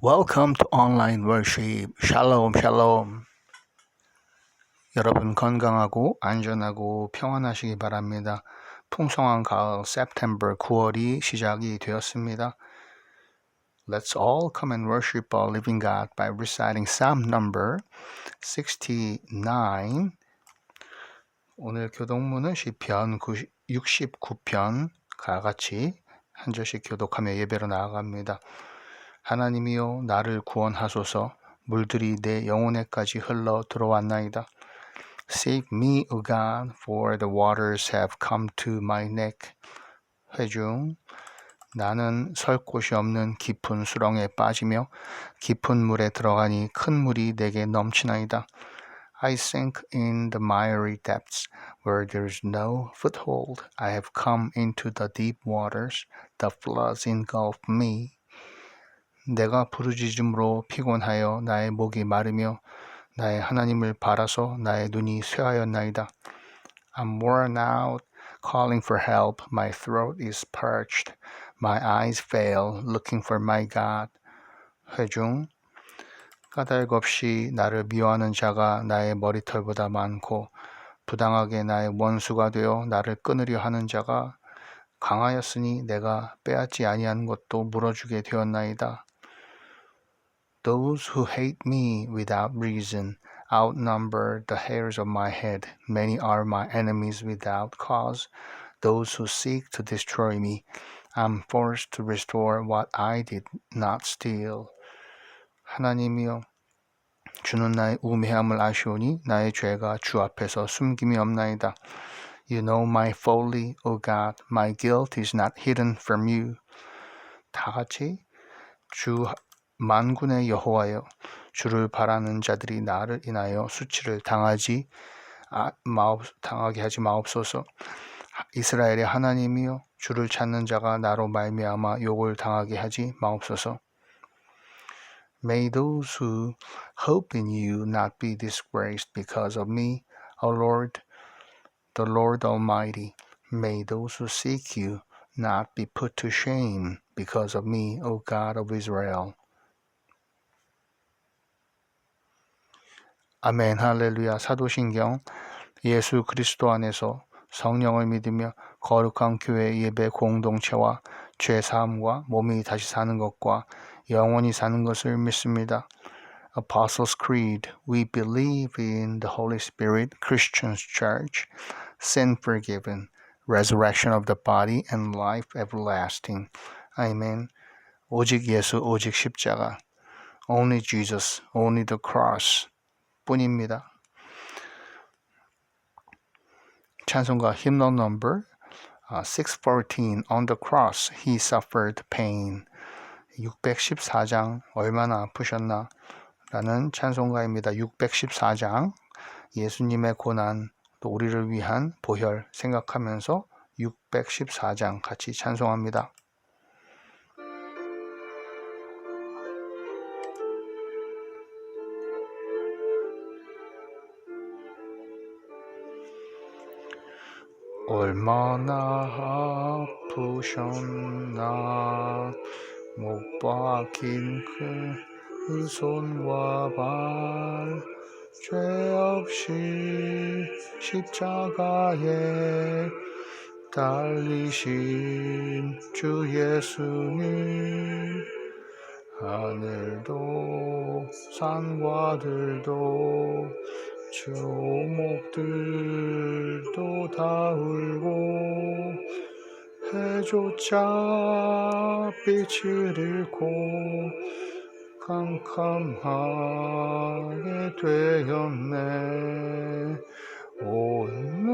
Welcome to online worship. Shalom, shalom. 여러분 건강하고 안전하고 평안하시기 바랍니다. 풍성한 가을 September 9월이 시작이 되었습니다. Let's all come and worship our living God by reciting Psalm number 69. 오늘 교동문은 시편 69편 가 같이 한 절씩 교독하며 예배로 나아갑니다. 하나님이여 나를 구원하소서 물들이 내 영혼에까지 흘러 들어왔나이다. Save me, O God, for the waters have come to my neck. 회중 나는 설 곳이 없는 깊은 수렁에 빠지며 깊은 물에 들어가니 큰 물이 내게 넘치나이다. I sink in the miry depths where there is no foothold. I have come into the deep waters. The floods engulf me. 내가 부르짖음으로 피곤하여 나의 목이 마르며 나의 하나님을 바라서 나의 눈이 쇠하였나이다. I'm worn out, calling for help. My throat is parched. My eyes fail, looking for my God. 회중 까닭 없이 나를 미워하는 자가 나의 머리털보다 많고 부당하게 나의 원수가 되어 나를 끊으려 하는 자가 강하였으니 내가 빼앗지 아니한 것도 물어주게 되었나이다. Those who hate me without reason outnumber the hairs of my head. Many are my enemies without cause. Those who seek to destroy me, I'm forced to restore what I did not steal. 하나님이여, 주는 나의 우매함을 아시오니 나의 죄가 주 앞에서 숨김이 없나이다. You know my folly, O God. My guilt is not hidden from you. 다 같이 주 만군의 여호와여 주를 바라는 자들이 나를 인하여 수치를 당하지 아, 마옵, 당하게 하지 마옵소서. 이스라엘의 하나님이여 주를 찾는 자가 나로 말미암아 욕을 당하게 하지 마옵소서. May those who hope in you not be disgraced because of me, O Lord, the Lord Almighty. May those who seek you not be put to shame because of me, O God of Israel. 아멘 할렐루야 사도신경 예수 그리스도 안에서 성령을 믿으며 거룩한 교회 예배 공동체와 죄 사함과 몸이 다시 사는 것과 영원히 사는 것을 믿습니다. Apostles' Creed We believe in the Holy Spirit, Christians Church, sin forgiven, resurrection of the body and life everlasting. 아멘. 오직 예수, 오직 십자가. Only Jesus, only the cross. 뿐입니다. 찬송가 hymnal number 614 On the cross he suffered pain 614장 얼마나 아프셨나 라는 찬송가입니다. 614장 예수님의 고난 또 우리를 위한 보혈 생각하면서 614장 같이 찬송합니다. 얼마나 아프셨나. 못 박힌 그 손과 발 죄 없이 십자가에 달리신 주 예수님. 하늘도 산과 들도 주목들도 다 울고 해조차 빛을 잃고 캄캄하게 되었네. 온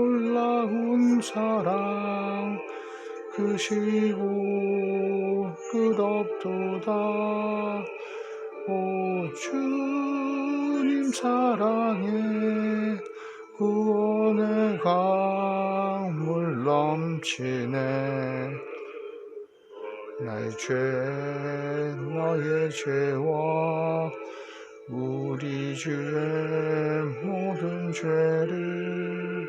놀라운 사랑 크시고 끝없도다. 오 주님 사랑에 구원의 강물 넘치네. 나의 죄 너의 죄와 우리 주의 모든 죄를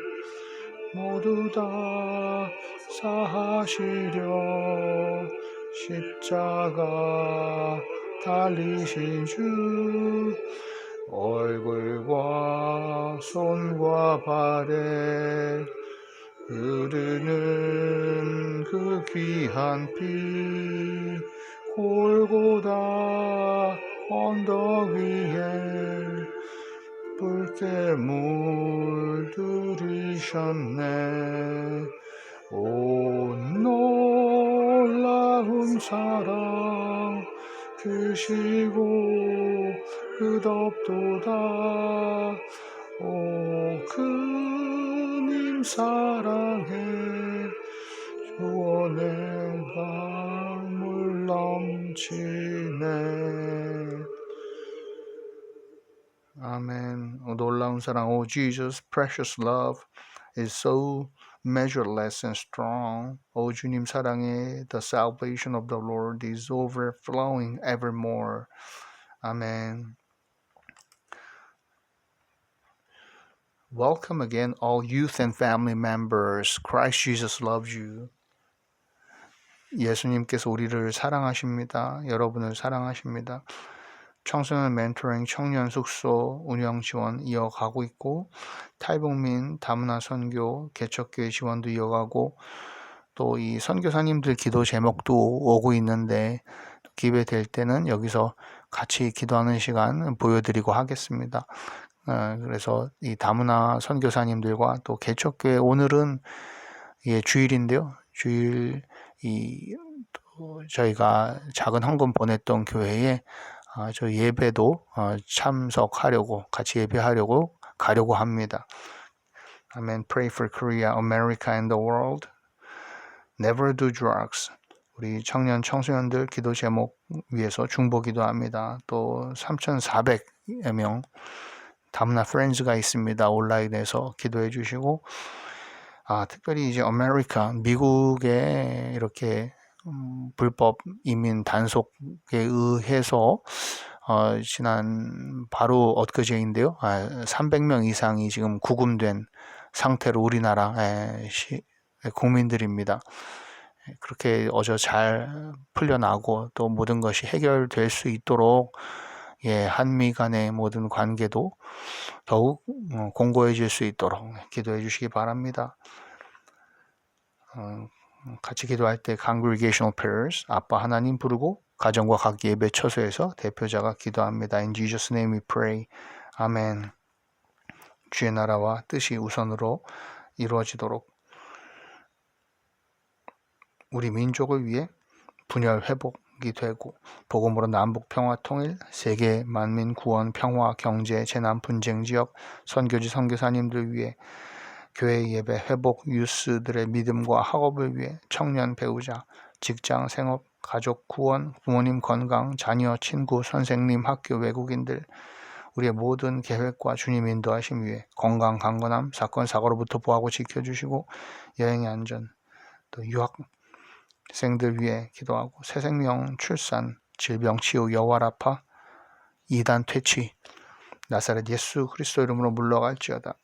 모두 다 사하시려 십자가 달리신 주 얼굴과 손과 발에 흐르는 그 귀한 피 골고다 언덕 위에 붉게 물들이셨네. 오 놀라운 사랑 크시고 끝없도다 오 그님 사랑해 주원의 강물 넘치네 아멘 오, 놀라운 사랑 오 Jesus precious love is so measureless and strong. 오 주님 사랑의 the salvation of the Lord is overflowing evermore. 아 Welcome again, all youth and family members. Christ Jesus loves you. 예수님께서 우리를 사랑하십니다. 여러분을 사랑하십니다. 청소년 멘토링 청년 숙소 운영 지원 이어가고 있고 탈북민 다문화 선교 개척교회 지원도 이어가고 또 이 선교사님들 기도 제목도 오고 있는데 기회 될 때는 여기서 같이 기도하는 시간 보여드리고 하겠습니다. 어, 그래서 이 다문화 선교사님들과 또 개척교회 오늘은 예, 주일인데요. 주일 이 저희가 작은 헌금 보냈던 교회에 아, 저 예배도 어, 참석하려고 같이 예배하려고 가려고 합니다. 아멘. Pray for Korea, America, and the world. Never do drugs. 우리 청년 청소년들 기도 제목 위해서 중보 기도합니다. 또 3,400여 명 다문화 프렌즈가 있습니다. 온라인에서 기도해 주시고 아, 특별히 이제 아메리카 미국에 이렇게 음, 불법 이민 단속에 의해서 어, 지난 바로 엊그제인데요. 아, 300명 이상이 지금 구금된 상태로 우리나라 에, 시, 국민들입니다. 그렇게 어저 잘 풀려나고 또 모든 것이 해결될 수 있도록 예, 한미 간의 모든 관계도 더욱 어, 공고해질 수 있도록 기도해 주시기 바랍니다. 어, 같이 기도할 때 congregational prayers 아빠 하나님 부르고 가정과 각 예배 처소에서 대표자가 기도합니다. In Jesus name we pray. 아멘. 주의 나라와 뜻이 우선으로 이루어지도록 우리 민족을 위해 분열 회복 이 되고 복음으로 남북 평화 통일, 세계 만민 구원 평화 경제 재난 분쟁 지역 선교지 선교사님들 위해 교회 예배 회복 유스들의 믿음과 학업을 위해 청년 배우자 직장 생업 가족 구원 부모님 건강 자녀 친구 선생님 학교 외국인들 우리의 모든 계획과 주님 인도하심 위해 건강 강건함 사건 사고로부터 보호하고 지켜주시고 여행의 안전 또 유학 생들 위해 기도하고 새 생명 출산 질병 치유 여와라파 이단 퇴치 나사렛 예수 그리스도 이름으로 물러갈지어다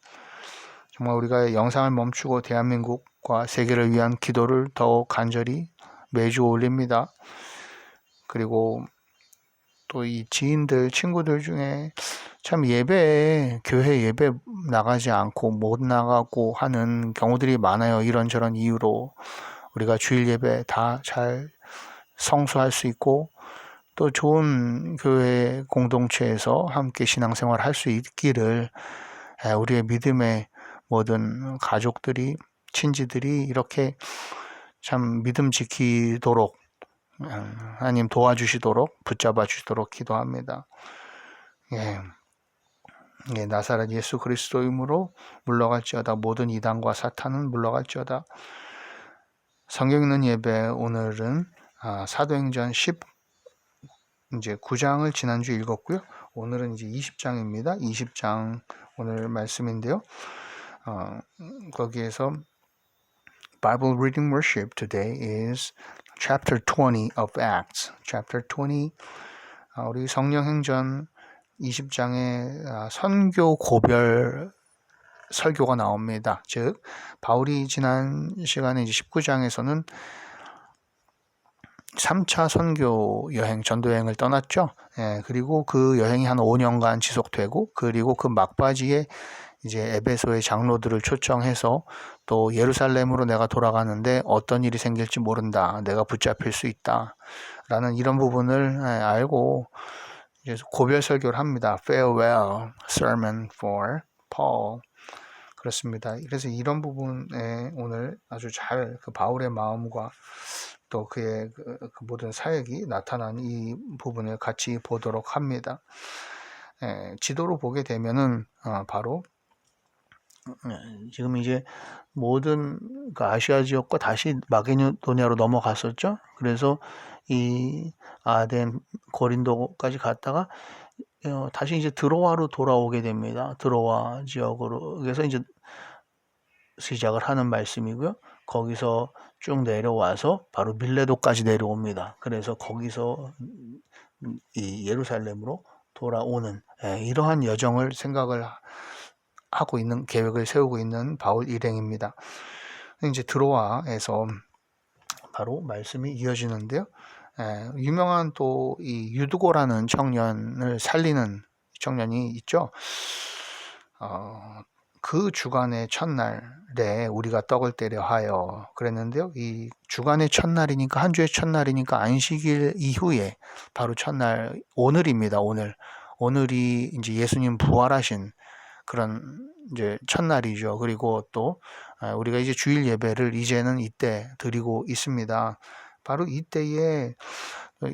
정말 우리가 영상을 멈추고 대한민국과 세계를 위한 기도를 더욱 간절히 매주 올립니다. 그리고 또 이 지인들, 친구들 중에 참 예배, 교회 예배 나가지 않고 못 나가고 하는 경우들이 많아요. 이런저런 이유로 우리가 주일 예배 다 잘 성수할 수 있고 또 좋은 교회 공동체에서 함께 신앙생활 할 수 있기를 우리의 믿음의 모든 가족들이 친지들이 이렇게 참 믿음 지키도록 하나님 도와주시도록 붙잡아 주시도록 기도합니다. 예. 예, 나사렛 예수 그리스도 이름으로 물러갈지어다 모든 이단과 사탄은 물러갈지어다 성경 있는 예배 오늘은 아, 사도행전 10 이제 9장을 지난주 읽었고요. 오늘은 이제 20장입니다. 20장 오늘 말씀인데요. 어, 거기에서 Bible reading worship today is chapter 20 of Acts. Chapter 20 어, 우리 성령 행전 20장에 어, 선교 고별 설교가 나옵니다. 즉 바울이 지난 시간에 이제 19장에서는 3차 선교 여행, 전도 여행을 떠났죠. 예, 그리고 그 여행이 한 5년간 지속되고, 그리고 그 막바지에 이제 에베소의 장로들을 초청해서 또 예루살렘으로 내가 돌아가는데 어떤 일이 생길지 모른다. 내가 붙잡힐 수 있다. 라는 이런 부분을 예, 알고 이제 고별 설교를 합니다. Farewell sermon for Paul. 그렇습니다. 그래서 이런 부분에 오늘 아주 잘 그 바울의 마음과 또 그의 그, 그 모든 사역이 나타난 이 부분을 같이 보도록 합니다. 에, 지도로 보게 되면은 어, 바로 예, 지금 이제 모든 그 아시아 지역과 다시 마게도니아로 넘어갔었죠. 그래서 이 아덴 고린도까지 갔다가 어, 다시 이제 드로아로 돌아오게 됩니다. 드로아 지역으로 그래서 이제 시작을 하는 말씀이고요. 거기서 쭉 내려와서 바로 밀레도까지 내려옵니다. 그래서 거기서 이 예루살렘으로 돌아오는 예, 이러한 여정을 생각을 하고 있는 계획을 세우고 있는 바울 일행입니다. 이제 드로아에서 바로 말씀이 이어지는데요. 에, 유명한 또 이 유두고라는 청년을 살리는 청년이 있죠. 어, 그 주간의 첫날에 우리가 떡을 때려 하여 그랬는데요. 이 주간의 첫날이니까 한 주의 첫날이니까 안식일 이후에 바로 첫날 오늘입니다. 오늘 오늘이 이제 예수님 부활하신 그런 이제 첫날이죠. 그리고 또 아, 우리가 이제 주일 예배를 이제는 이때 드리고 있습니다. 바로 이때에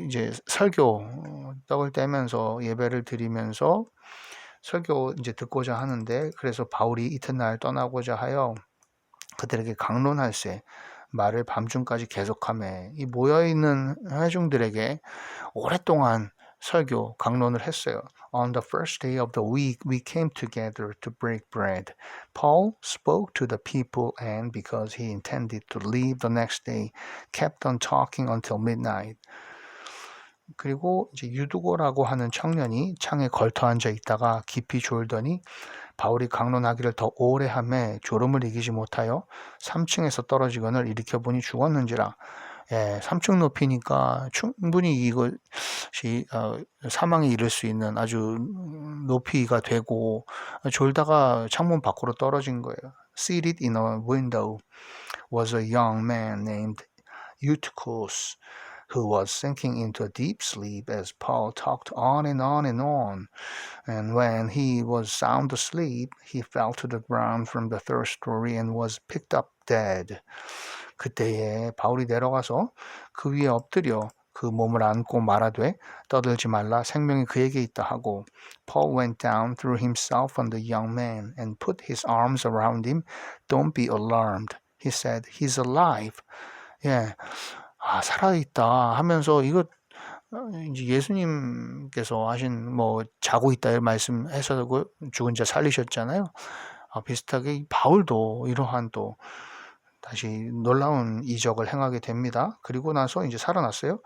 이제 설교 어, 떡을 떼면서 예배를 드리면서 설교 이제 듣고자 하는데 그래서 바울이 이튿날 떠나고자 하여 그들에게 강론할세 말을 밤중까지 계속하며 이 모여 있는 회중들에게 오랫동안 설교 강론을 했어요. On the first day of the week, we came together to break bread. Paul spoke to the people, and because he intended to leave the next day, kept on talking until midnight. 그리고 이제 유두고라고 하는 청년이 창에 걸터 앉아 있다가 깊이 졸더니 바울이 강론하기를 더 오래 함에 졸음을 이기지 못하여 3층에서 떨어지거늘 일으켜 보니 죽었는지라 예, 3층 높이니까 충분히 이것이 어, 사망에 이를 수 있는 아주 높이가 되고 졸다가 창문 밖으로 떨어진 거예요. Seated in a window was a young man named Eutychus who was sinking into a deep sleep as Paul talked on and on and on. And when he was sound asleep, he fell to the ground from the third story and was picked up dead. 그때에 바울이 내려가서 그 위에 엎드려 그 몸을 안고 말하되 떠들지 말라 생명이 그에게 있다 하고 Paul went down, threw himself on the young man and put his arms around him. Don't be alarmed. He said, He's alive. 예, 아 살아있다 하면서 이거 이제 예수님께서 하신 뭐 자고 있다 말씀해서 그 죽은 자 살리셨잖아요. 아, 비슷하게 바울도 이러한 또 다시 놀라운 이적을 행하게 됩니다. 그리고 나서 이제 살아났어요.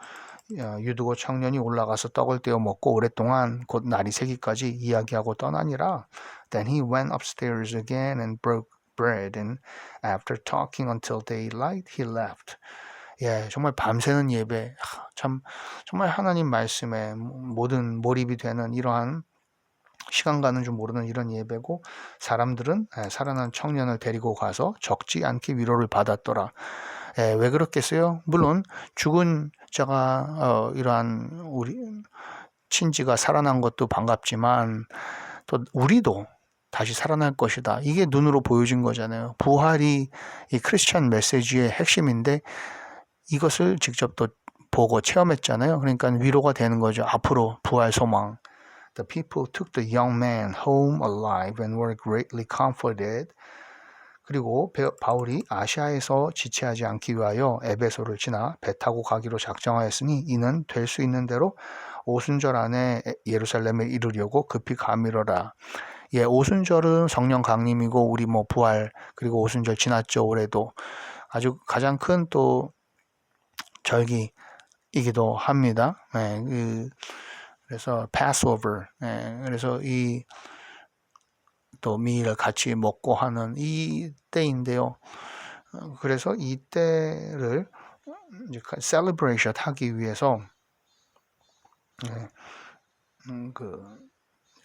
유두고 청년이 올라가서 떡을 떼어 먹고 오랫동안 곧 날이 새기까지 이야기하고 떠나니라. Then he went upstairs again and broke bread and after talking until daylight he left. 예, 정말 밤새는 예배. 참 정말 하나님 말씀에 모든 몰입이 되는 이러한 시간 가는 줄 모르는 이런 예배고 사람들은 살아난 청년을 데리고 가서 적지 않게 위로를 받았더라. 에, 왜 그렇겠어요? 물론 죽은 자가 어, 이러한 우리 친지가 살아난 것도 반갑지만 또 우리도 다시 살아날 것이다. 이게 눈으로 보여진 거잖아요. 부활이 이 크리스천 메시지의 핵심인데 이것을 직접 또 보고 체험했잖아요. 그러니까 위로가 되는 거죠. 앞으로 부활 소망. The people took the young man home alive and were greatly comforted. 그리고 바울이 아시아에서 지체하지 않기 위하여 에베소를 지나 배 타고 가기로 작정하였으니 이는 될 수 있는 대로 오순절 안에 예루살렘에 이르려고 급히 가미러라. 예, 오순절은 성령 강림이고 우리 뭐 부활 그리고 오순절 지났죠 올해도 아주 가장 큰 또 절기이기도 합니다. 네, 그 그래서 Passover. 예, 그래서 이 또 미를 같이 먹고 하는 이 때인데요. 그래서 이 때를 이제 셀리브레이션 하기 위해서 네, 음, 그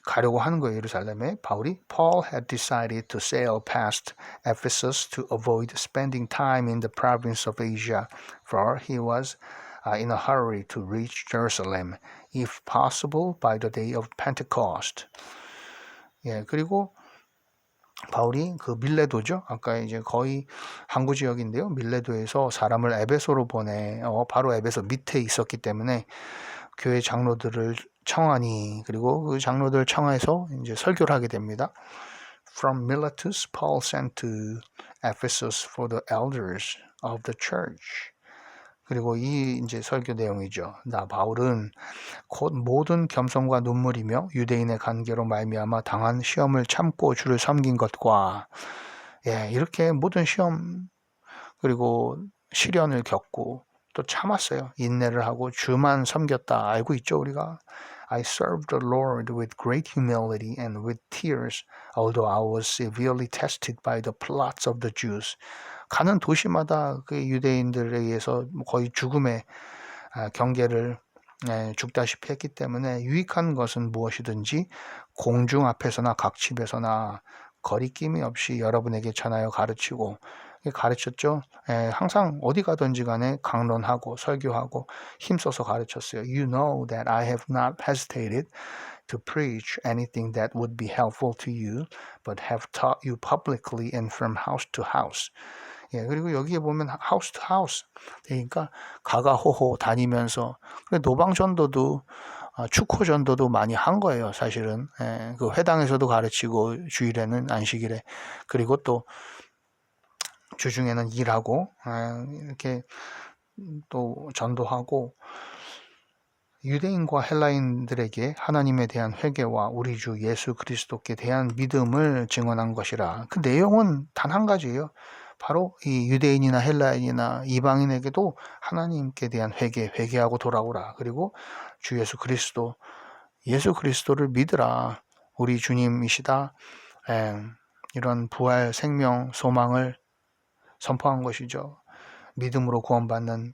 가려고 하는 거예요 예루살렘에 바울이 Paul had decided to sail past Ephesus to avoid spending time in the province of Asia, for he was uh, in a hurry to reach Jerusalem, if possible, by the day of Pentecost. 예, 그리고 바울이 그 밀레도죠. 아까 이제 거의 항구 지역인데요. 밀레도에서 사람을 에베소로 보내. 어, 바로 에베소 밑에 있었기 때문에 교회 장로들을 청하니 그리고 그 장로들 청하에서 이제 설교를 하게 됩니다. From Miletus, Paul sent to Ephesus for the elders of the church. 그리고 이 이제 설교 내용이죠. 나 바울은 곧 모든 겸손과 눈물이며 유대인의 관계로 말미암아 당한 시험을 참고 주를 섬긴 것과 예, 이렇게 모든 시험 그리고 시련을 겪고 또 참았어요. 인내를 하고 주만 섬겼다. 알고 있죠, 우리가. I served the Lord with great humility and with tears, although I was severely tested by the plots of the Jews. 가는 도시마다 그 유대인들에 의해서 거의 죽음의 경계를 죽다시피 했기 때문에 유익한 것은 무엇이든지 공중 앞에서나 각 집에서나 거리낌이 없이 여러분에게 전하여 가르치고 가르쳤죠. 에, 항상 어디 가든지 간에 강론하고 설교하고 힘써서 가르쳤어요. You know that I have not hesitated to preach anything that would be helpful to you, but have taught you publicly and from house to house. 예, 그리고 여기에 보면 house to house. 그러니까 가가호호 다니면서 노방 전도도 아, 축호 전도도 많이 한 거예요, 사실은. 예, 그 회당에서도 가르치고 주일에는 안식일에 그리고 또 주중에는 일하고 아, 이렇게 또 전도하고 유대인과 헬라인들에게 하나님에 대한 회개와 우리 주 예수 그리스도께 대한 믿음을 증언한 것이라 그 내용은 단 한 가지예요. 바로 이 유대인이나 헬라인이나 이방인에게도 하나님께 대한 회개, 회개하고 돌아오라. 그리고 주 예수 그리스도, 예수 그리스도를 믿으라. 우리 주님이시다. 에, 이런 부활, 생명, 소망을 선포한 것이죠. 믿음으로 구원받는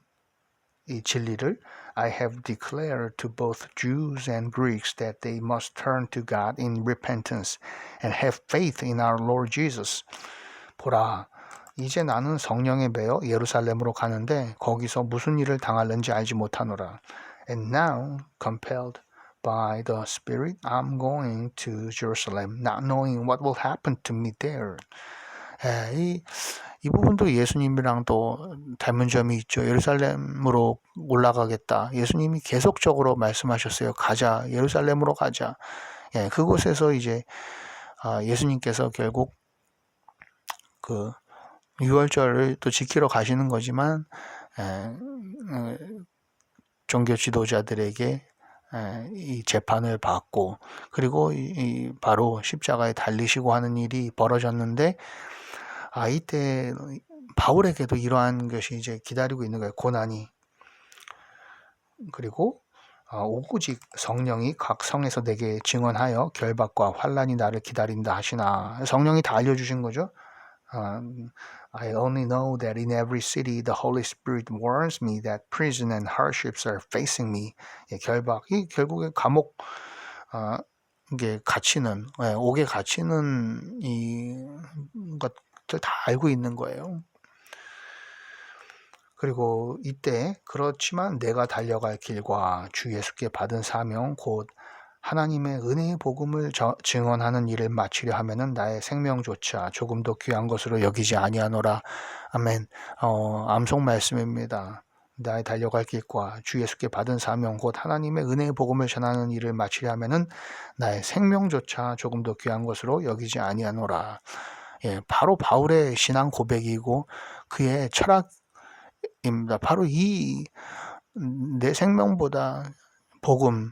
이 진리를 I have declared to both Jews and Greeks that they must turn to God in repentance and have faith in our Lord Jesus. 보라, 이제 나는 성령에 매여 예루살렘으로 가는데 거기서 무슨 일을 당할는지 알지 못하노라. And now, compelled by the Spirit, I'm going to Jerusalem, not knowing what will happen to me there. 에, 이, 이 부분도 예수님이랑 또 닮은 점이 있죠. 예루살렘으로 올라가겠다. 예수님이 계속적으로 말씀하셨어요. 가자. 예루살렘으로 가자. 예, 그곳에서 이제 아, 예수님께서 결국 그 유월절을 또 지키러 가시는 거지만 에, 에, 종교 지도자들에게 에, 이 재판을 받고 그리고 이, 이 바로 십자가에 달리시고 하는 일이 벌어졌는데 아 이때 바울에게도 이러한 것이 이제 기다리고 있는 거예요. 고난이. 그리고 어, 오구직 성령이 각 성에서 내게 증언하여 결박과 환란이 나를 기다린다 하시나 성령이 다 알려주신 거죠. 어, I only know that in every city the Holy Spirit warns me that prison and hardships are facing me. 예, 결박, 이 결국에 감옥 어, 이게 갇히는 예, 옥에 갇히는 이 것, 다 알고 있는 거예요. 그리고 이때 그렇지만 내가 달려갈 길과 주 예수께 받은 사명 곧 하나님의 은혜의 복음을 저, 증언하는 일을 마치려 하면은 나의 생명조차 조금 더 귀한 것으로 여기지 아니하노라. 아멘. 어, 암송 말씀입니다. 나의 달려갈 길과 주 예수께 받은 사명 곧 하나님의 은혜의 복음을 전하는 일을 마치려 하면은 나의 생명조차 조금 더 귀한 것으로 여기지 아니하노라. 예, 바로 바울의 신앙 고백이고 그의 철학입니다. 바로 이 내 생명보다 복음,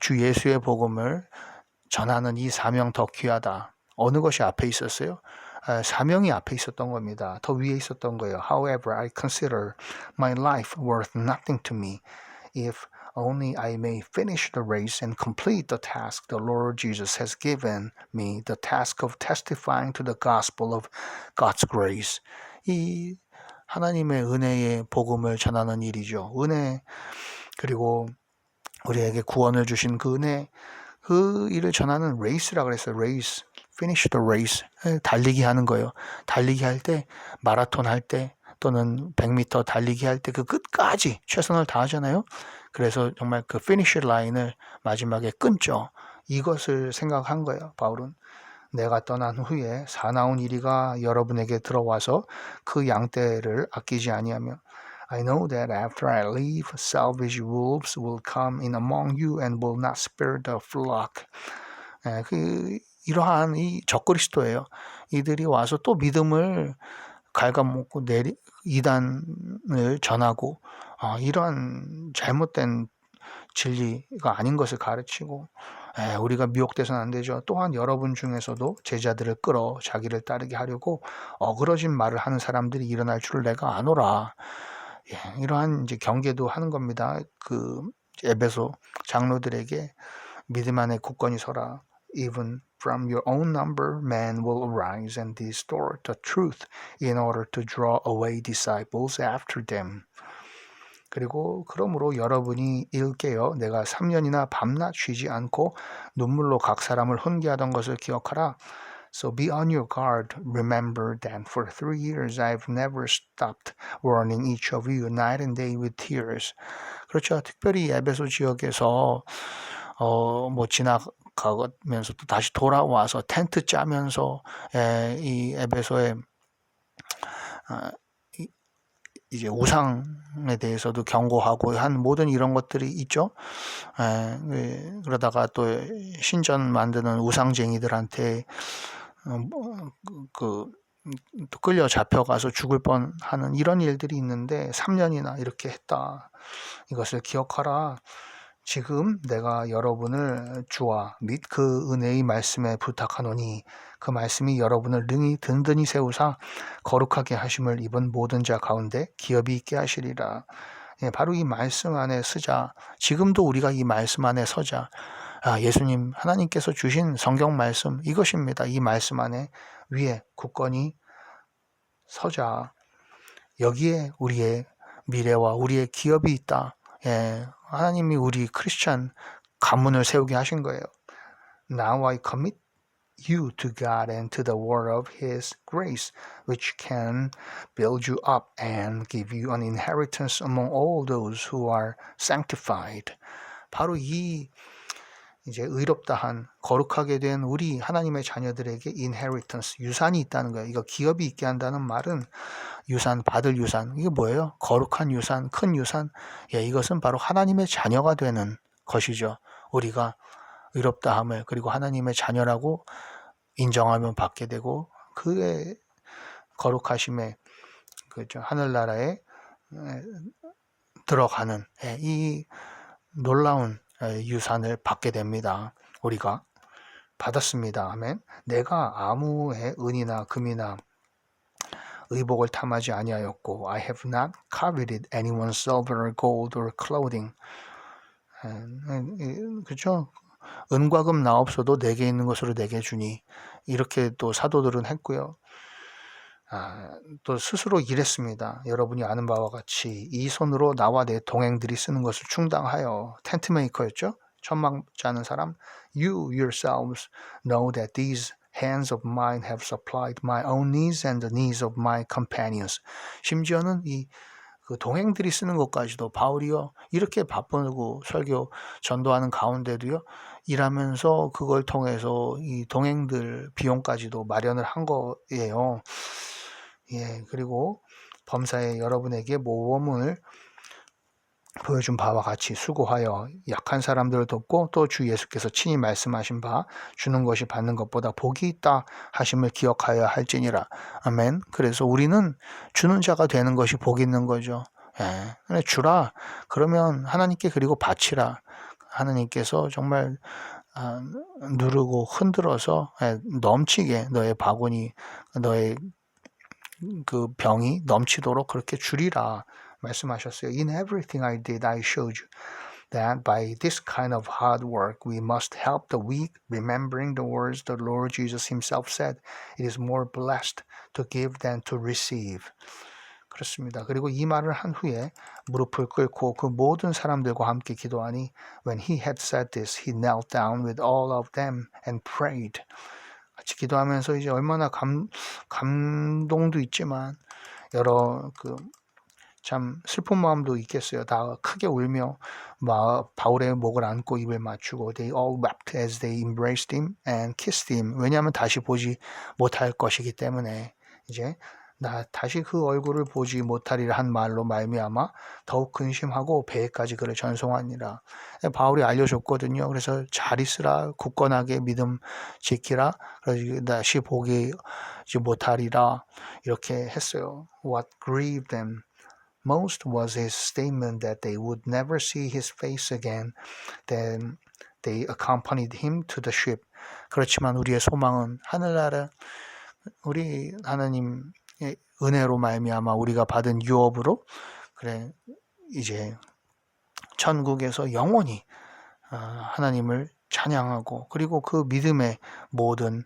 주 예수의 복음을 전하는 이 사명 더 귀하다. 어느 것이 앞에 있었어요? 아, 사명이 앞에 있었던 겁니다. 더 위에 있었던 거예요. However, I consider my life worth nothing to me if only I may finish the race and complete the task the Lord Jesus has given me, the task of testifying to the gospel of God's grace. 이 하나님의 은혜의 복음을 전하는 일이죠. 은혜 그리고 우리에게 구원을 주신 그 은혜 그 일을 전하는 레이스라 그랬어요. 레이스. finish the race. 달리기 하는 거예요. 달리기 할 때 마라톤 할 때 또는 100m 달리기 할 때 그 끝까지 최선을 다하잖아요. 그래서 정말 그 피니쉬 라인을 마지막에 끊죠. 이것을 생각한 거예요. 바울은 내가 떠난 후에 사나운 이리가 여러분에게 들어와서 그 양떼를 아끼지 아니하며 I know that after I leave, savage wolves will come in among you and will not spare the flock. 예, 그 이러한 이 적그리스도예요. 이들이 와서 또 믿음을 갉아먹고 내리 이단을 전하고 어, 이러한 잘못된 진리가 아닌 것을 가르치고 에, 우리가 미혹돼서는 안 되죠. 또한 여러분 중에서도 제자들을 끌어 자기를 따르게 하려고 어그러진 말을 하는 사람들이 일어날 줄을 내가 아노라. 예, 이러한 이제 경계도 하는 겁니다. 그 에베소 장로들에게 믿음 안에 굳건히 서라. Even from your own number, men will arise and distort the truth in order to draw away disciples after them. 그리고 그러므로 여러분이 일깨어 내가 3년이나 밤낮 쉬지 않고 눈물로 각 사람을 훈계하던 것을 기억하라. So be on your guard. Remember that for three years I've never stopped warning each of you night and day with tears. 그렇죠. 특별히 에베소 지역에서 어, 뭐 지나가면서 또 다시 돌아와서 텐트 짜면서 에, 이 에베소에 어, 이제 우상에 대해서도 경고하고 한 모든 이런 것들이 있죠. 에, 예, 그러다가 또 신전 만드는 우상쟁이들한테 어, 뭐, 그, 그 끌려 잡혀가서 죽을 뻔하는 이런 일들이 있는데 3년이나 이렇게 했다. 이것을 기억하라. 지금 내가 여러분을 주와 및 그 은혜의 말씀에 부탁하노니 그 말씀이 여러분을 능히 든든히 세우사 거룩하게 하심을 입은 모든 자 가운데 기업이 있게 하시리라. 예, 바로 이 말씀 안에 서자. 지금도 우리가 이 말씀 안에 서자. 아, 예수님 하나님께서 주신 성경 말씀 이것입니다. 이 말씀 안에 위에 굳건히 서자. 여기에 우리의 미래와 우리의 기업이 있다. 예, 하나님이 우리 크리스찬 가문을 세우게 하신 거예요. Now I commit you to God and to the word of His grace, which can build you up and give you an inheritance among all those who are sanctified. 바로 이 이제 의롭다 한 거룩하게 된 우리 하나님의 자녀들에게 inheritance 유산이 있다는 거예요. 이거 기업이 있게 한다는 말은 유산 받을 유산 이게 뭐예요? 거룩한 유산, 큰 유산. 예, 이것은 바로 하나님의 자녀가 되는 것이죠. 우리가 의롭다 함을 그리고 하나님의 자녀라고 인정하면 받게 되고 그의 거룩하심에 그죠 하늘나라에 들어가는 예, 이 놀라운 유산을 받게 됩니다. 우리가 받았습니다. 아멘. 내가 아무의 은이나 금이나 의복을 탐하지 아니하였고 I have not coveted anyone's silver or gold or clothing. 그렇죠? 은과 금 나 없어도 내게 있는 것으로 내게 주니 이렇게 또 사도들은 했고요. 아, 또 스스로 일했습니다. 여러분이 아는 바와 같이 이 손으로 나와 내 동행들이 쓰는 것을 충당하여 텐트 메이커였죠. 천막 짜는 사람. You yourselves know that these hands of mine have supplied my own needs and the needs of my companions. 심지어는 이 그 동행들이 쓰는 것까지도 바울이요 이렇게 바쁘고 설교 전도하는 가운데도요 일하면서 그걸 통해서 이 동행들 비용까지도 마련을 한 거예요. 예, 그리고 범사에 여러분에게 모범을 보여준 바와 같이 수고하여 약한 사람들을 돕고 또 주 예수께서 친히 말씀하신 바 주는 것이 받는 것보다 복이 있다 하심을 기억하여 할지니라. 아멘. 그래서 우리는 주는 자가 되는 것이 복이 있는 거죠. 예. 주라. 그러면 하나님께 그리고 바치라. 하나님께서 정말 아, 누르고 흔들어서 예, 넘치게 너의 바구니, 너의 그 병이 넘치도록 그렇게 줄이라 말씀하셨어요. In everything I did, I showed you that by this kind of hard work we must help the weak, remembering the words the Lord Jesus Himself said, "It is more blessed to give than to receive." 그렇습니다. 그리고 이 말을 한 후에 무릎을 꿇고 그 모든 사람들과 함께 기도하니 when he had said this he knelt down with all of them and prayed. 같이 기도하면서 이제 얼마나 감 감동도 있지만 여러 그 참 슬픈 마음도 있겠어요. 다 크게 울며 마, 바울의 목을 안고 입을 맞추고 they all wept as they embraced him and kissed him. 왜냐하면 다시 보지 못할 것이기 때문에 이제 나 다시 그 얼굴을 보지 못하리라 한 말로 말미암아 더욱 근심하고 배에까지 그를 전송하니라. 바울이 알려줬거든요. 그래서 잘 있으라 굳건하게 믿음 지키라. 그래서 다시 보기 못하리라 이렇게 했어요. What grieved them most was his statement that they would never see his face again. Then they accompanied him to the ship. 그렇지만 우리의 소망은 하늘나라 우리 하나님의 은혜로 말미암아 우리가 받은 유업으로 그래 이제 천국에서 영원히 어, 하나님을 찬양하고 그리고 그 믿음의 모든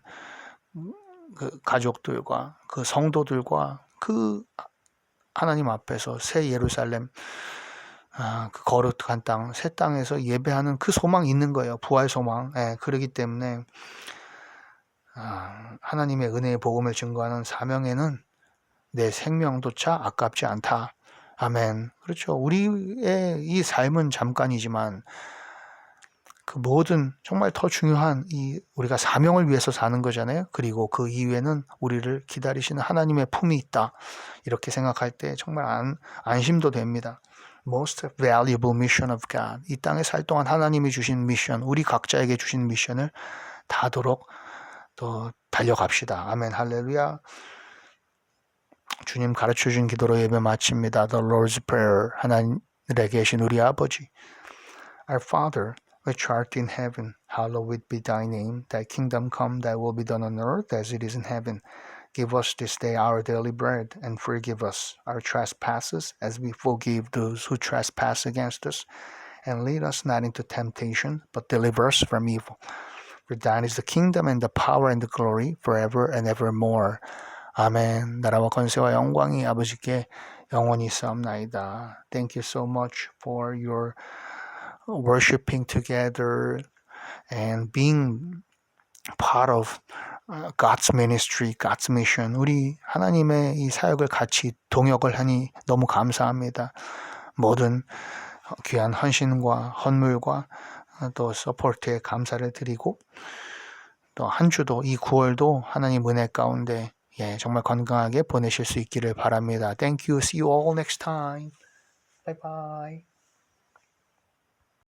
그 가족들과 그 성도들과 그 하나님 앞에서 새 예루살렘 아, 그 거룩한 땅, 새 땅에서 예배하는 그 소망이 있는 거예요. 부활 소망. 예, 그러기 때문에 아, 하나님의 은혜의 복음을 증거하는 사명에는 내 생명조차 아깝지 않다. 아멘. 그렇죠. 우리의 이 삶은 잠깐이지만 그 모든 정말 더 중요한 이 우리가 사명을 위해서 사는 거잖아요. 그리고 그 이후에는 우리를 기다리시는 하나님의 품이 있다. 이렇게 생각할 때 정말 안, 안심도 됩니다. Most valuable mission of God. 이 땅에 살 동안 하나님이 주신 미션, 우리 각자에게 주신 미션을 다도록 또 달려갑시다. 아멘. 할렐루야. 주님 가르쳐 준 기도로 예배 마칩니다. The Lord's Prayer. 하나님에 계신 우리 아버지. Our Father, which art in heaven, hallowed be thy name. Thy kingdom come, thy will be done on earth as it is in heaven. Give us this day our daily bread, and forgive us our trespasses as we forgive those who trespass against us. And lead us not into temptation, but deliver us from evil. For thine is the kingdom and the power and the glory forever and evermore. 아멘. 나라와 권세와 영광이 아버지께 영원히 싸움나이다. Thank you so much for your worshiping together and being part of uh, God's ministry, God's mission. 우리 하나님의 이 사역을 같이 동역을 하니 너무 감사합니다. 모든 귀한 헌신과 헌물과 또 서포트에 감사를 드리고 또 한 주도 이 9월도 하나님 은혜 가운데 예, 정말 건강하게 보내실 수 있기를 바랍니다. Thank you. See you all next time. Bye bye.